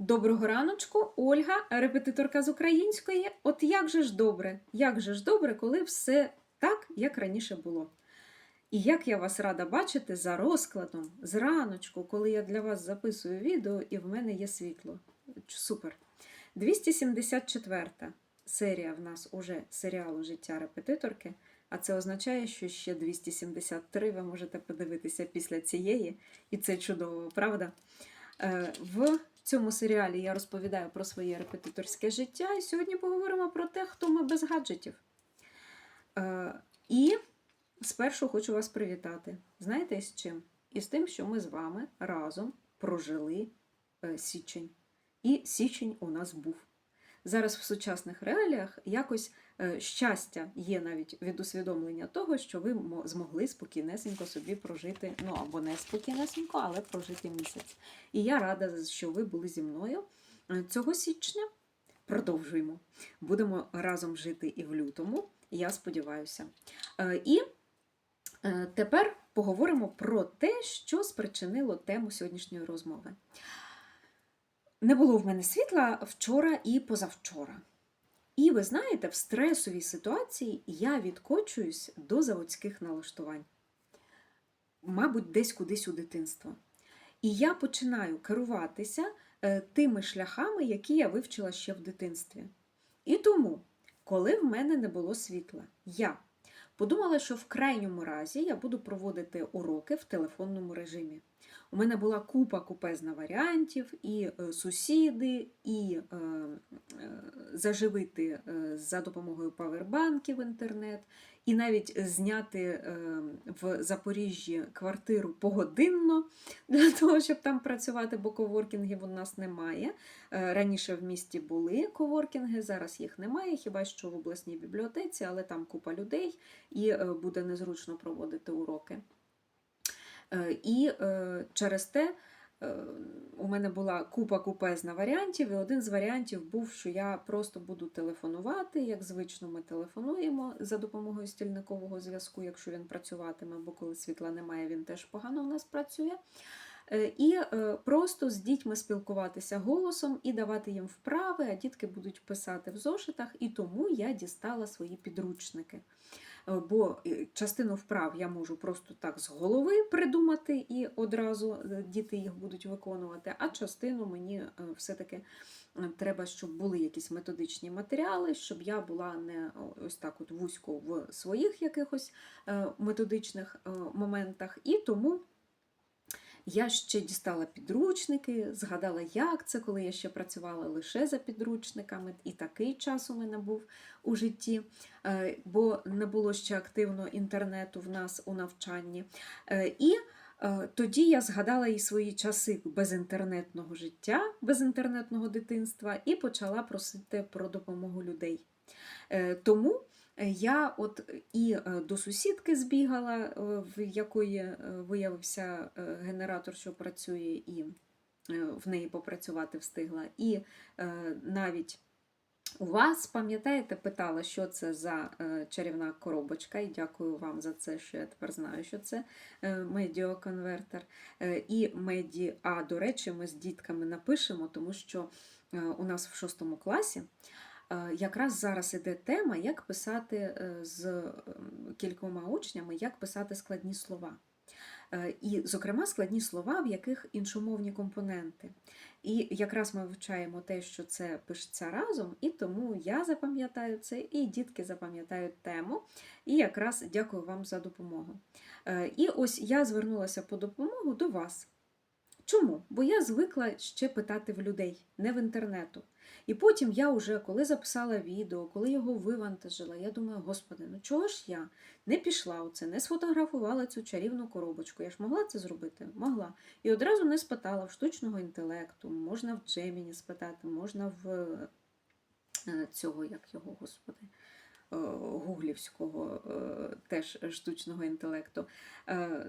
Доброго раночку, Ольга, репетиторка з української. От як же ж добре, як же ж добре, коли все так, як раніше було. І як я вас рада бачити за розкладом, зраночку, коли я для вас записую відео і в мене є світло. Супер. 274 серія в нас уже серіалу Життя репетиторки. А це означає, що ще 273 ви можете подивитися після цієї, і це чудово, правда? Е, В цьому серіалі я розповідаю про своє репетиторське життя, і сьогодні поговоримо про те, хто ми без гаджетів. Е, І спершу хочу вас привітати. Знаєте з чим? І з тим, що ми з вами разом прожили е, січень. І січень у нас був. Зараз в сучасних реаліях якось е, щастя є навіть від усвідомлення того, що ви змогли спокійнесенько собі прожити, ну або не спокійнесенько, але прожити місяць. І я рада, що ви були зі мною е, цього січня. Продовжуємо. Будемо разом жити і в лютому, я сподіваюся. Е, І тепер поговоримо про те, що спричинило тему сьогоднішньої розмови. Не було в мене світла вчора і позавчора. І ви знаєте, в стресовій ситуації я відкочуюсь до заводських налаштувань, мабуть, десь кудись у дитинство. І я починаю керуватися е, тими шляхами, які я вивчила ще в дитинстві. І тому, коли в мене не було світла, я подумала, що в крайньому разі я буду проводити уроки в телефонному режимі. У мене була купа купезна варіантів, і е, сусіди, і е, е, заживити е, за допомогою павербанків інтернет, і навіть зняти в Запоріжжі квартиру погодинно для того, щоб там працювати, бо коворкінгів у нас немає. Раніше в місті були коворкінги, зараз їх немає, хіба що в обласній бібліотеці, але там купа людей і буде незручно проводити уроки. Е, І е, через те е, у мене була купа купезна варіантів, і один з варіантів був, що я просто буду телефонувати, як звично ми телефонуємо за допомогою стільникового зв'язку, якщо він працюватиме, бо коли світла немає, він теж погано в нас працює. І просто з дітьми спілкуватися голосом і давати їм вправи, а дітки будуть писати в зошитах, і тому я дістала свої підручники. Е, Бо е, частину вправ я можу просто так з голови придумати, і одразу е, діти їх будуть виконувати, а частину мені все-таки треба, щоб були якісь методичні матеріали, щоб я була не ось так от вузько в своїх якихось методичних моментах. І тому я ще дістала підручники, згадала, як це, коли я ще працювала лише за підручниками, і такий час у мене був у житті, е, бо не було ще активно інтернету в нас у навчанні. Е, І е, тоді я згадала і свої часи безінтернетного життя, безінтернетного дитинства, і почала просити про допомогу людей. Тому я от і е, до сусідки збігала, е, в якої е, виявився е, генератор, що працює, і е, в неї попрацювати встигла. І е, навіть у вас, пам'ятаєте, питала, що це за е, чарівна коробочка, і дякую вам за це, що я тепер знаю, що це е, медіаконвертер. Е, І меді, а до речі, ми з дітками напишемо, тому що е, у нас в шостому класі. Е, Якраз зараз іде тема, як писати е, з ем, кількома учнями, як писати складні слова. Е, І, зокрема, складні слова, в яких іншомовні компоненти. І якраз ми вивчаємо те, що це пишеться разом, і тому я запам'ятаю це, і дітки запам'ятають тему. І якраз дякую вам за допомогу. Е, І ось я звернулася по допомогу до вас. Чому? Бо я звикла ще питати в людей, не в інтернету. І потім я вже, коли записала відео, коли його вивантажила, я думаю, господи, ну чого ж я не пішла у це, не сфотографувала цю чарівну коробочку. Я ж могла це зробити? Могла. І одразу не спитала в штучного інтелекту, можна в Джеміні спитати, можна в е, цього, як його, господи, е, гуглівського е, теж штучного інтелекту,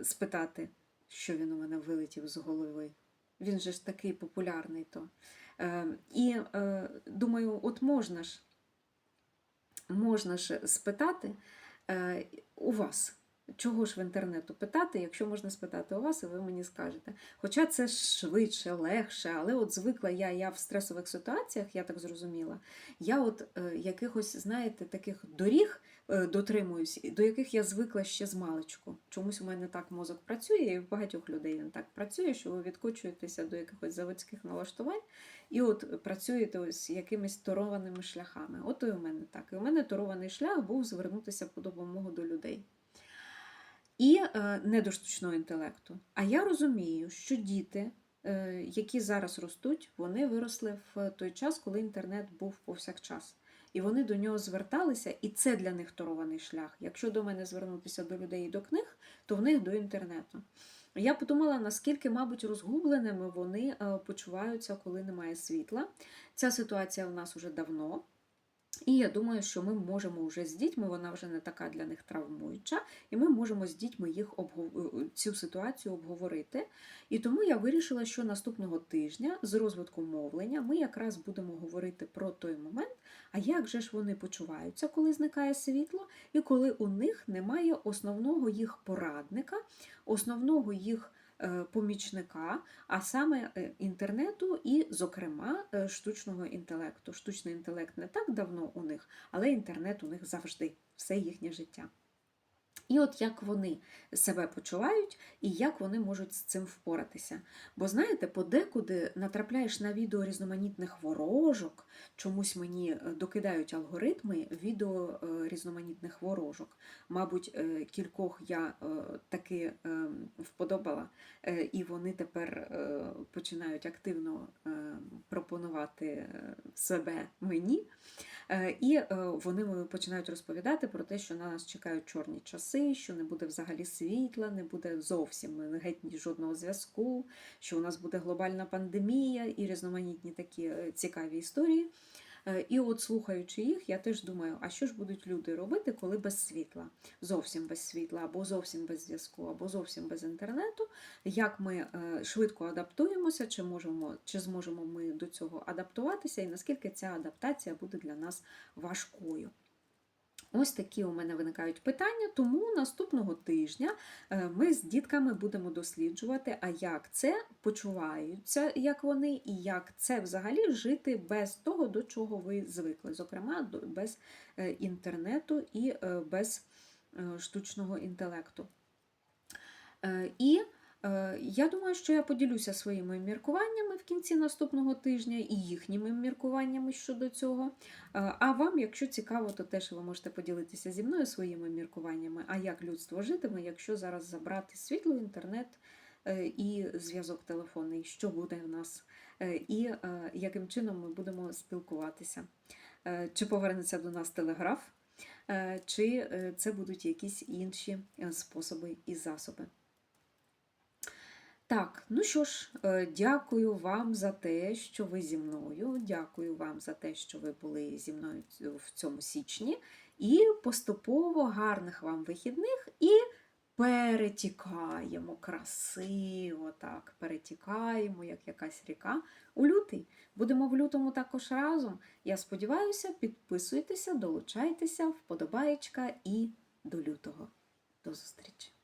спитати, що він у мене вилетів з голови. Він же ж такий популярний то. Е, І е, думаю, от можна ж, можна ж спитати е, у вас, Чого ж в інтернету питати, якщо можна спитати у вас, і ви мені скажете. Хоча це швидше, легше, але от звикла я, я в стресових ситуаціях, я так зрозуміла, я от е, якихось, знаєте, таких доріг е, дотримуюсь, до яких я звикла ще з маличку. Чомусь у мене так мозок працює, і в багатьох людей він так працює, що ви відкочуєтеся до якихось заводських налаштувань і от працюєте ось якимись торованими шляхами. От і у мене так. І у мене торований шлях був звернутися по допомогу до людей. І е, не до інтелекту. А я розумію, що діти, е, які зараз ростуть, вони виросли в той час, коли інтернет був повсякчас. І вони до нього зверталися, і це для них торований шлях. Якщо до мене звернутися до людей і до книг, то в них до інтернету. Я подумала, наскільки, мабуть, розгубленими вони е, почуваються, коли немає світла. Ця ситуація у нас уже давно. І я думаю, що ми можемо вже з дітьми, вона вже не така для них травмуюча, і ми можемо з дітьми їх обгов- цю ситуацію обговорити. І тому я вирішила, що наступного тижня з розвитку мовлення ми якраз будемо говорити про той момент, а як же ж вони почуваються, коли зникає світло, і коли у них немає основного їх порадника, основного їх е, помічника, а саме е, інтернету і, зокрема, е, штучного інтелекту. Штучний інтелект не так давно у них, але інтернет у них завжди, все їхнє життя. І от як вони себе почувають і як вони можуть з цим впоратися. Бо знаєте, подекуди натрапляєш на відео різноманітних ворожок, чомусь мені е, докидають алгоритми відео е, різноманітних ворожок. Мабуть, е, кількох я таки е, вподобала, і вони тепер починають активно е, пропонувати себе мені. Е, І е, вони починають розповідати про те, що на нас чекають чорні часи, що не буде взагалі світла, не буде зовсім геть жодного зв'язку, що у нас буде глобальна пандемія і різноманітні такі е, цікаві історії. Е, І от слухаючи їх, я теж думаю, а що ж будуть люди робити, коли без світла, зовсім без світла, або зовсім без зв'язку, або зовсім без інтернету, як ми е, швидко адаптуємося, чи можемо, чи зможемо ми до цього адаптуватися, і наскільки ця адаптація буде для нас важкою. Ось такі у мене виникають питання, тому наступного тижня е, ми з дітками будемо досліджувати, а як це почуваються, як вони, і як це взагалі жити без того, до чого ви звикли, зокрема без е, інтернету і е, без штучного інтелекту. І я думаю, що я поділюся своїми міркуваннями в кінці наступного тижня і їхніми міркуваннями щодо цього. Е, А вам, якщо цікаво, то теж ви можете поділитися зі мною своїми міркуваннями, а як людство житиме, якщо зараз забрати світло, інтернет е, і зв'язок телефонний, що буде в нас, е, і е, яким чином ми будемо спілкуватися. Е, Чи повернеться до нас телеграф, е, чи е, це будуть якісь інші е, способи і засоби. Так, ну що ж, е, дякую вам за те, що ви зі мною. Дякую вам за те, що ви були зі мною в цьому січні. І поступово гарних вам вихідних і перетікаємо красиво, так, перетікаємо, як якась ріка. У лютий. Будемо в лютому також разом. Я сподіваюся, підписуйтеся, долучайтеся, вподобаєчка і до лютого. До зустрічі!